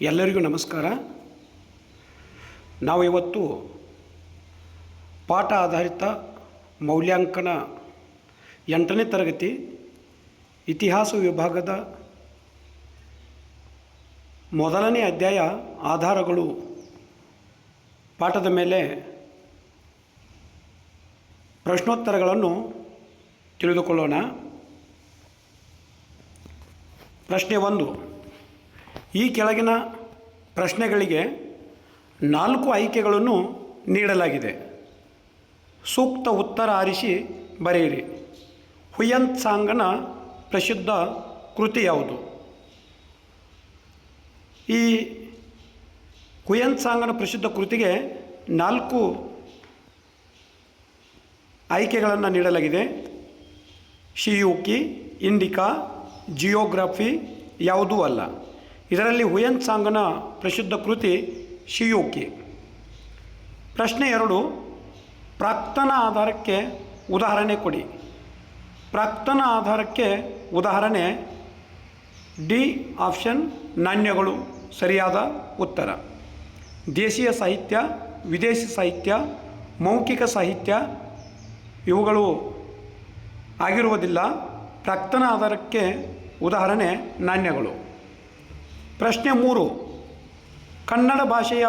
ಎಲ್ಲರಿಗೂ ನಮಸ್ಕಾರ. ನಾವು ಇವತ್ತು ಪಾಠ ಆಧಾರಿತ ಮೌಲ್ಯಾಂಕನ ಎಂಟನೇ ತರಗತಿ ಇತಿಹಾಸ ವಿಭಾಗದ ಮೊದಲನೇ ಅಧ್ಯಾಯ ಆಧಾರಗಳು ಪಾಠದ ಮೇಲೆ ಪ್ರಶ್ನೋತ್ತರಗಳನ್ನು ತಿಳಿದುಕೊಳ್ಳೋಣ. ಪ್ರಶ್ನೆ ಒಂದು. ಈ ಕೆಳಗಿನ ಪ್ರಶ್ನೆಗಳಿಗೆ ನಾಲ್ಕು ಆಯ್ಕೆಗಳನ್ನು ನೀಡಲಾಗಿದೆ. ಸೂಕ್ತ ಉತ್ತರ ಆರಿಸಿ ಬರೆಯಿರಿ. ಹುಯಂತ್ ಸಾಂಗನ ಪ್ರಸಿದ್ಧ ಕೃತಿ ಯಾವುದು? ಈ ಹುಯಂತ್ ಸಾಂಗನ ಪ್ರಸಿದ್ಧ ಕೃತಿಗೆ ನಾಲ್ಕು ಆಯ್ಕೆಗಳನ್ನು ನೀಡಲಾಗಿದೆ. ಶಿಯುಕಿ, ಇಂಡಿಕಾ, ಜಿಯೋಗ್ರಫಿ ಯಾವುದೂ ಅಲ್ಲ. ಇದರಲ್ಲಿ ಹುಯನ್ ಸಾಂಗನ ಪ್ರಸಿದ್ಧ ಕೃತಿ ಶಿಯೋಕಿ. ಪ್ರಶ್ನೆ ಎರಡು, ಪ್ರಾಕ್ತನ ಆಧಾರಕ್ಕೆ ಉದಾಹರಣೆ ಕೊಡಿ. ಪ್ರಾಕ್ತನ ಆಧಾರಕ್ಕೆ ಉದಾಹರಣೆ, ಡಿ ಆಪ್ಷನ್ ನಾಣ್ಯಗಳು ಸರಿಯಾದ ಉತ್ತರ. ದೇಶೀಯ ಸಾಹಿತ್ಯ, ವಿದೇಶಿ ಸಾಹಿತ್ಯ, ಮೌಖಿಕ ಸಾಹಿತ್ಯ ಇವುಗಳು ಆಗಿರುವುದಿಲ್ಲ. ಪ್ರಾಕ್ತನ ಆಧಾರಕ್ಕೆ ಉದಾಹರಣೆ ನಾಣ್ಯಗಳು. ಪ್ರಶ್ನೆ ಮೂರು. ಕನ್ನಡ ಭಾಷೆಯ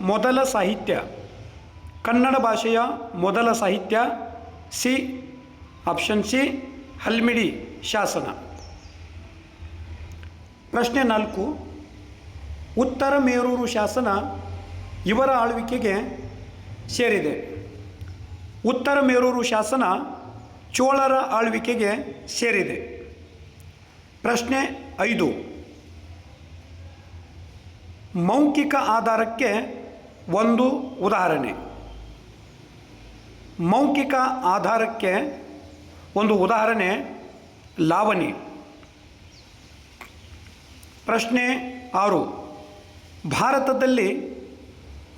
ಮೊದಲ ಸಾಹಿತ್ಯ. ಕನ್ನಡ ಭಾಷೆಯ ಮೊದಲ ಸಾಹಿತ್ಯ ಸಿ, ಆಪ್ಷನ್ ಸಿ, ಹಲ್ಮಿಡಿ ಶಾಸನ. ಪ್ರಶ್ನೆ ನಾಲ್ಕು. ಉತ್ತರ ಮೇರೂರು ಶಾಸನ ಇವರ ಆಳ್ವಿಕೆಗೆ ಸೇರಿದೆ. ಉತ್ತರ ಮೇರೂರು ಶಾಸನ ಚೋಳರ ಆಳ್ವಿಕೆಗೆ ಸೇರಿದೆ. ಪ್ರಶ್ನೆ ಐದು. ಮೌಖಿಕ ಆಧಾರಕ್ಕೆ ಒಂದು ಉದಾಹರಣೆ. ಮೌಖಿಕ ಆಧಾರಕ್ಕೆ ಒಂದು ಉದಾಹರಣೆ ಲಾವಣಿ. ಪ್ರಶ್ನೆ ಆರು. ಭಾರತದಲ್ಲಿ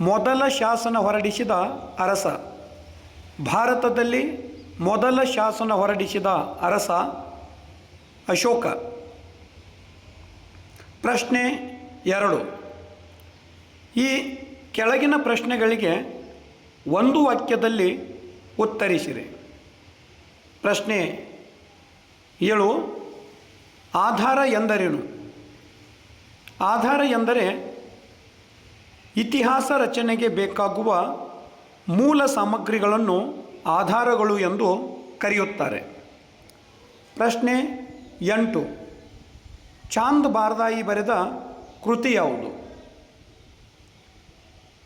ಮೊದಲ ಶಾಸನ ಹೊರಡಿಸಿದ ಅರಸ. ಭಾರತದಲ್ಲಿ ಮೊದಲ ಶಾಸನ ಹೊರಡಿಸಿದ ಅರಸ ಅಶೋಕ. ಪ್ರಶ್ನೆ ಎರಡು. ಈ ಕೆಳಗಿನ ಪ್ರಶ್ನೆಗಳಿಗೆ ಒಂದು ವಾಕ್ಯದಲ್ಲಿ ಉತ್ತರಿಸಿರಿ. ಪ್ರಶ್ನೆ ಏಳು, ಆಧಾರ ಎಂದರೇನು? ಆಧಾರ ಎಂದರೆ ಇತಿಹಾಸ ರಚನೆಗೆ ಬೇಕಾಗುವ ಮೂಲ ಸಾಮಗ್ರಿಗಳನ್ನು ಆಧಾರಗಳು ಎಂದು ಕರೆಯುತ್ತಾರೆ. ಪ್ರಶ್ನೆ ಎಂಟು, ಚಾಂದ್ ಬಾರ್ದಾಯಿ ಬರೆದ ಕೃತಿ ಯಾವುದು?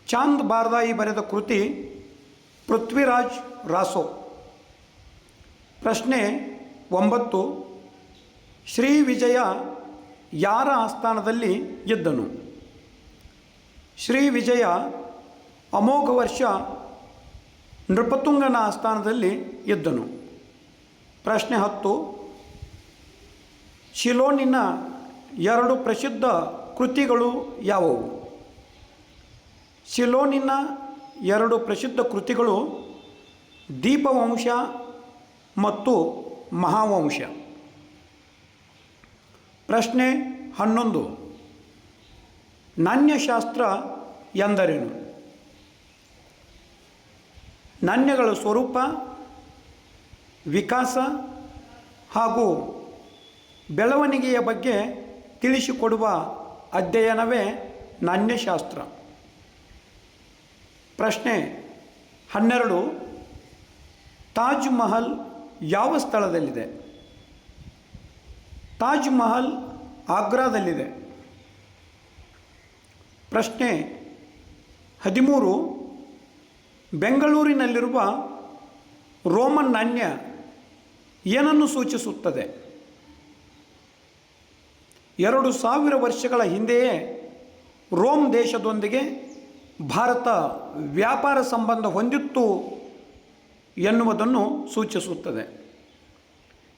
ಚಾಂದ್ ಬಾರ್ದಾಯಿ ಬರೆದ ಕೃತಿ ಪೃಥ್ವಿರಾಜ್ ರಾಸೋ. ಪ್ರಶ್ನೆ ಒಂಬತ್ತು, ಶ್ರೀ ವಿಜಯ ಯಾರ ಆಸ್ಥಾನದಲ್ಲಿ ಇದ್ದನು ಶ್ರೀ ವಿಜಯ ಅಮೋಘ ವರ್ಷ ನೃಪತುಂಗನ ಆಸ್ಥಾನದಲ್ಲಿ ಇದ್ದನು ಪ್ರಶ್ನೆ ಹತ್ತು, ಶಿಲೋನಿನ ಎರಡು ಪ್ರಸಿದ್ಧ ಕೃತಿಗಳು ಯಾವುವು? ಶಿಲೋನಿನ ಎರಡು ಪ್ರಸಿದ್ಧ ಕೃತಿಗಳು ದೀಪವಂಶ ಮತ್ತು ಮಹಾವಂಶ. ಪ್ರಶ್ನೆ ಹನ್ನೊಂದು. ನಾಣ್ಯಶಾಸ್ತ್ರ ಎಂದರೇನು? ನಾಣ್ಯಗಳ ಸ್ವರೂಪ, ವಿಕಾಸ ಹಾಗೂ ಬೆಳವಣಿಗೆಯ ಬಗ್ಗೆ ತಿಳಿಸಿಕೊಡುವ ಅಧ್ಯಯನವೇ ನಾಣ್ಯಶಾಸ್ತ್ರ ಪ್ರಶ್ನೆ ಹನ್ನೆರಡು, ತಾಜ್ ಮಹಲ್ ಯಾವ ಸ್ಥಳದಲ್ಲಿದೆ? ತಾಜ್ ಮಹಲ್ ಆಗ್ರಾದಲ್ಲಿದೆ. ಪ್ರಶ್ನೆ ಹದಿಮೂರು, ಬೆಂಗಳೂರಿನಲ್ಲಿರುವ ರೋಮನ್ ನಾಣ್ಯ ಏನನ್ನು ಸೂಚಿಸುತ್ತದೆ? ಎರಡು ಸಾವಿರ ವರ್ಷಗಳ ಹಿಂದೆಯೇ ರೋಮ್ ದೇಶದೊಂದಿಗೆ ಭಾರತ ವ್ಯಾಪಾರ ಸಂಬಂಧ ಹೊಂದಿತ್ತು ಎನ್ನುವುದನ್ನು ಸೂಚಿಸುತ್ತದೆ.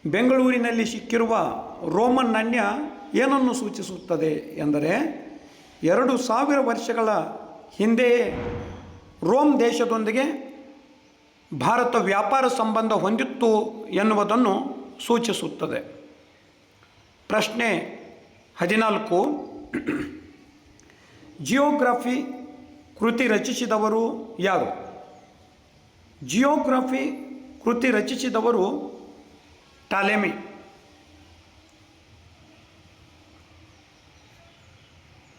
ಬೆಂಗಳೂರಿನಲ್ಲಿ ಸಿಕ್ಕಿರುವ ರೋಮನ್ ನಾಣ್ಯ ಏನನ್ನು ಸೂಚಿಸುತ್ತದೆ ಎಂದರೆ, ಎರಡು ಸಾವಿರ ವರ್ಷಗಳ ಹಿಂದೆಯೇ ರೋಮ್ ದೇಶದೊಂದಿಗೆ ಭಾರತ ವ್ಯಾಪಾರ ಸಂಬಂಧ ಹೊಂದಿತ್ತು ಎನ್ನುವುದನ್ನು ಸೂಚಿಸುತ್ತದೆ. ಪ್ರಶ್ನೆ ಹದಿನಾಲ್ಕು. ಜಿಯೋಗ್ರಫಿ ಕೃತಿ ರಚಿಸಿದವರು ಯಾರು? ಜಿಯೋಗ್ರಫಿ ಕೃತಿ ರಚಿಸಿದವರು ಟಾಲೆಮಿ.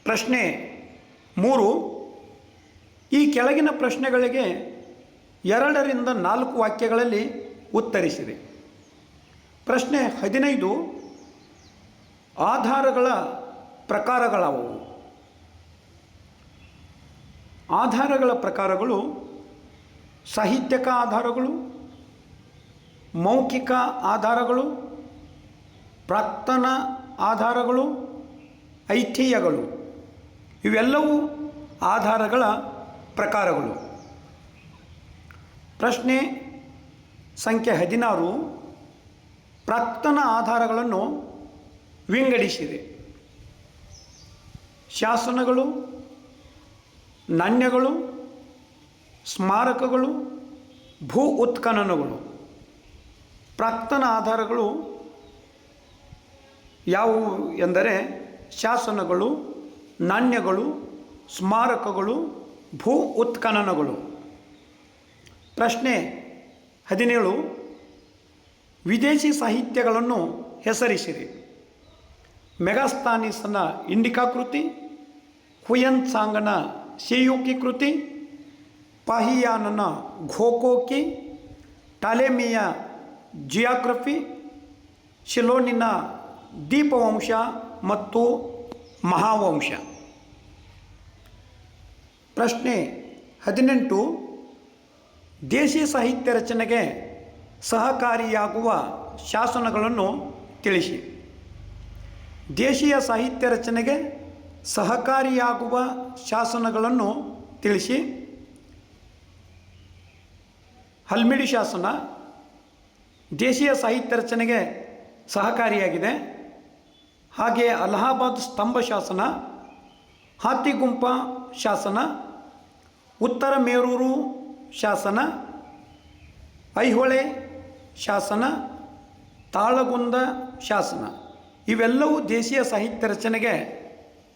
ಪ್ರಶ್ನೆ ಮೂರು, ಈ ಕೆಳಗಿನ ಪ್ರಶ್ನೆಗಳಿಗೆ ಎರಡರಿಂದ ನಾಲ್ಕು ವಾಕ್ಯಗಳಲ್ಲಿ ಉತ್ತರಿಸಿದೆ. ಪ್ರಶ್ನೆ ಹದಿನೈದು, ಆಧಾರಗಳ ಪ್ರಕಾರಗಳಾವುವು? ಆಧಾರಗಳ ಪ್ರಕಾರಗಳು, ಸಾಹಿತ್ಯಕ ಆಧಾರಗಳು, ಮೌಖಿಕ ಆಧಾರಗಳು ಪ್ರಾಕ್ತನ ಆಧಾರಗಳು, ಐತಿಹ್ಯಗಳು. ಇವೆಲ್ಲವೂ ಆಧಾರಗಳ ಪ್ರಕಾರಗಳು. ಪ್ರಶ್ನೆ ಸಂಖ್ಯೆ ಹದಿನಾರು ಪ್ರಾಕ್ತನ ಆಧಾರಗಳನ್ನು ವಿಂಗಡಿಸಿದೆ. ಶಾಸನಗಳು ನಾಣ್ಯಗಳು ಸ್ಮಾರಕಗಳು, ಭೂ ಉತ್ಖನನಗಳು. ಪ್ರಾಕ್ತನ ಆಧಾರಗಳು ಯಾವುವು ಎಂದರೆ ಶಾಸನಗಳು, ನಾಣ್ಯಗಳು, ಸ್ಮಾರಕಗಳು, ಭೂ ಉತ್ಖನನಗಳು. ಪ್ರಶ್ನೆ ಹದಿನೇಳು, ವಿದೇಶಿ ಸಾಹಿತ್ಯಗಳನ್ನು ಹೆಸರಿಸಿರಿ. ಮೆಗಾಸ್ತಾನಿಸನ ಇಂಡಿಕಾ ಕೃತಿ ಸಾಂಗನ ಸೇಯುಕಿ ಕೃತಿ ಪಾಹಿಯಾನನ ಘೋಕೋಕಿ ಟಾಲೆಮಿಯ ಜಿಯಾಗ್ರಫಿ ಶಿಲೋನಿನ ದೀಪವಂಶ ಮತ್ತು ಮಹಾವಂಶ ಪ್ರಶ್ನೆ ಹದಿನೆಂಟು ದೇಶಿ ಸಾಹಿತ್ಯ ರಚನೆಗೆ ಸಹಕಾರಿಯಾಗುವ ಶಾಸನಗಳನ್ನು ತಿಳಿಸಿ ದೇಶೀಯ ಸಾಹಿತ್ಯ ರಚನೆಗೆ ಸಹಕಾರಿಯಾಗುವ ಶಾಸನಗಳನ್ನು ತಿಳಿಸಿ. ಹಲ್ಮಿಡಿ ಶಾಸನ ದೇಶೀಯ ಸಾಹಿತ್ಯ ರಚನೆಗೆ ಸಹಕಾರಿಯಾಗಿದೆ. ಹಾಗೆ ಅಲಹಾಬಾದ್ ಸ್ತಂಭ ಶಾಸನ, ಹಾತಿಗುಂಪ ಶಾಸನ, ಉತ್ತರ ಮೇರೂರು ಶಾಸನ, ಐಹೊಳೆ ಶಾಸನ, ತಾಳಗುಂದ ಶಾಸನ ಇವೆಲ್ಲವೂ ದೇಶೀಯ ಸಾಹಿತ್ಯ ರಚನೆಗೆ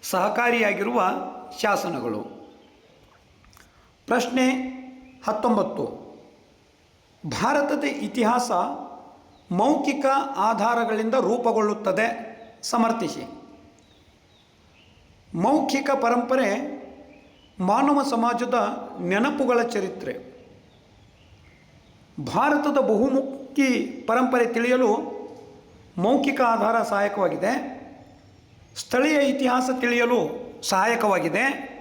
ಸಹಕಾರಿಯಾಗಿರುವ ಶಾಸನಗಳು. ಪ್ರಶ್ನೆ ಹತ್ತೊಂಬತ್ತು. ಭಾರತದ ಇತಿಹಾಸ ಮೌಖಿಕ ಆಧಾರಗಳಿಂದ ರೂಪುಗೊಳ್ಳುತ್ತದೆ. ಸಮರ್ಥಿಸಿ. ಮೌಖಿಕ ಪರಂಪರೆ ಮಾನವ ಸಮಾಜದ ನೆನಪುಗಳ ಚರಿತ್ರೆ. ಭಾರತದ ಬಹುಮುಖಿ ಪರಂಪರೆ ತಿಳಿಯಲು ಮೌಖಿಕ ಆಧಾರ ಸಹಾಯಕವಾಗಿದೆ. ಸ್ಥಳೀಯ ಇತಿಹಾಸ ತಿಳಿಯಲು ಸಹಾಯಕವಾಗಿದೆ.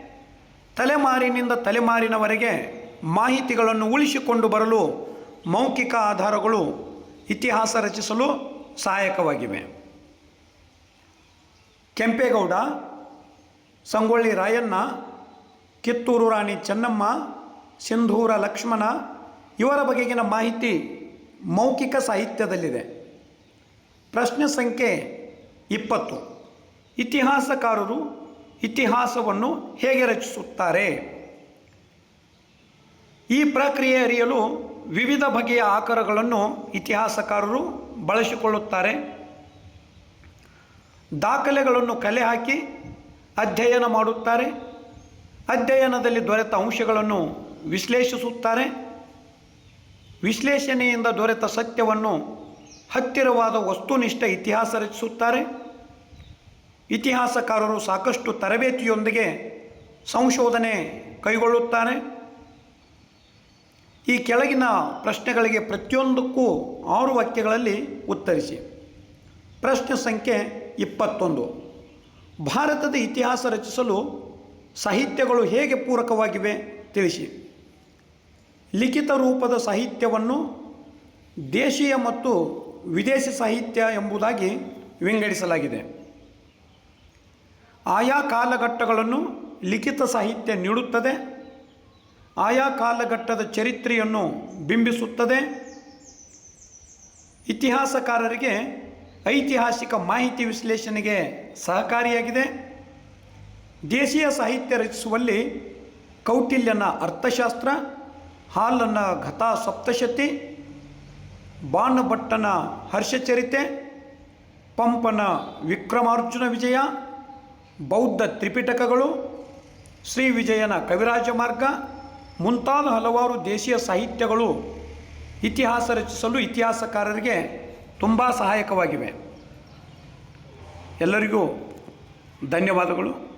ತಲೆಮಾರಿನಿಂದ ತಲೆಮಾರಿನವರೆಗೆ ಮಾಹಿತಿಗಳನ್ನು ಉಳಿಸಿಕೊಂಡು ಬರಲು ಮೌಖಿಕ ಆಧಾರಗಳು ಇತಿಹಾಸ ರಚಿಸಲು ಸಹಾಯಕವಾಗಿವೆ. ಕೆಂಪೇಗೌಡ, ಸಂಗೊಳ್ಳಿ ರಾಯಣ್ಣ, ಕಿತ್ತೂರು ರಾಣಿ ಚೆನ್ನಮ್ಮ, ಸಿಂಧೂರ ಲಕ್ಷ್ಮಣ ಇವರ ಬಗೆಗಿನ ಮಾಹಿತಿ ಮೌಖಿಕ ಸಾಹಿತ್ಯದಲ್ಲಿದೆ. ಪ್ರಶ್ನೆ ಸಂಖ್ಯೆ ಇಪ್ಪತ್ತು. ಇತಿಹಾಸಕಾರರು ಇತಿಹಾಸವನ್ನು ಹೇಗೆ ರಚಿಸುತ್ತಾರೆ? ಈ ಪ್ರಕ್ರಿಯೆ ಅರಿಯಲು ವಿವಿಧ ಬಗೆಯ ಆಕಾರಗಳನ್ನು ಇತಿಹಾಸಕಾರರು ಬಳಸಿಕೊಳ್ಳುತ್ತಾರೆ. ದಾಖಲೆಗಳನ್ನು ಕಲೆ ಹಾಕಿ ಅಧ್ಯಯನ ಮಾಡುತ್ತಾರೆ. ಅಧ್ಯಯನದಲ್ಲಿ ದೊರೆತ ಅಂಶಗಳನ್ನು ವಿಶ್ಲೇಷಿಸುತ್ತಾರೆ. ವಿಶ್ಲೇಷಣೆಯಿಂದ ದೊರೆತ ಸತ್ಯವನ್ನು ಹತ್ತಿರವಾದ ವಸ್ತುನಿಷ್ಠ ಇತಿಹಾಸ ರಚಿಸುತ್ತಾರೆ. ಇತಿಹಾಸಕಾರರು ಸಾಕಷ್ಟು ತರಬೇತಿಯೊಂದಿಗೆ ಸಂಶೋಧನೆ ಕೈಗೊಳ್ಳುತ್ತಾರೆ. ಈ ಕೆಳಗಿನ ಪ್ರಶ್ನೆಗಳಿಗೆ ಪ್ರತಿಯೊಂದಕ್ಕೂ ಆರು ವಾಕ್ಯಗಳಲ್ಲಿ ಉತ್ತರಿಸಿ. ಪ್ರಶ್ನೆ ಸಂಖ್ಯೆ ಇಪ್ಪತ್ತೊಂದು. ಭಾರತದ ಇತಿಹಾಸ ರಚಿಸಲು ಸಾಹಿತ್ಯಗಳು ಹೇಗೆ ಪೂರಕವಾಗಿವೆ ತಿಳಿಸಿ. ಲಿಖಿತ ರೂಪದ ಸಾಹಿತ್ಯವನ್ನು ದೇಶೀಯ ಮತ್ತು ವಿದೇಶಿ ಸಾಹಿತ್ಯ ಎಂಬುದಾಗಿ ವಿಂಗಡಿಸಲಾಗಿದೆ. ಆಯಾ ಕಾಲಘಟ್ಟಗಳನ್ನು ಲಿಖಿತ ಸಾಹಿತ್ಯ ನೀಡುತ್ತದೆ. ಆಯಾ ಕಾಲಘಟ್ಟದ ಚರಿತ್ರೆಯನ್ನು ಬಿಂಬಿಸುತ್ತದೆ. ಇತಿಹಾಸಕಾರರಿಗೆ ಐತಿಹಾಸಿಕ ಮಾಹಿತಿ ವಿಶ್ಲೇಷಣೆಗೆ ಸಹಕಾರಿಯಾಗಿದೆ. ದೇಶೀಯ ಸಾಹಿತ್ಯ ರಚಿಸುವಲ್ಲಿ ಕೌಟಿಲ್ಯನ ಅರ್ಥಶಾಸ್ತ್ರ, ಹಾಲನ ಘತಾ ಸಪ್ತಶತಿ, ಬಾಣಭಟ್ಟನ ಹರ್ಷಚರಿತೆ, ಪಂಪನ ವಿಕ್ರಮಾರ್ಜುನ ವಿಜಯ ಬೌದ್ಧ ತ್ರಿಪಿಟಕಗಳು, ಶ್ರೀ ವಿಜಯನ ಕವಿರಾಜ ಮಾರ್ಗ, ಮುಂತಾದ ಹಲವಾರು ದೇಶೀಯ ಸಾಹಿತ್ಯಗಳು ಇತಿಹಾಸ ರಚಿಸಲು ಇತಿಹಾಸಕಾರರಿಗೆ ತುಂಬ ಸಹಾಯಕವಾಗಿವೆ. ಎಲ್ಲರಿಗೂ ಧನ್ಯವಾದಗಳು.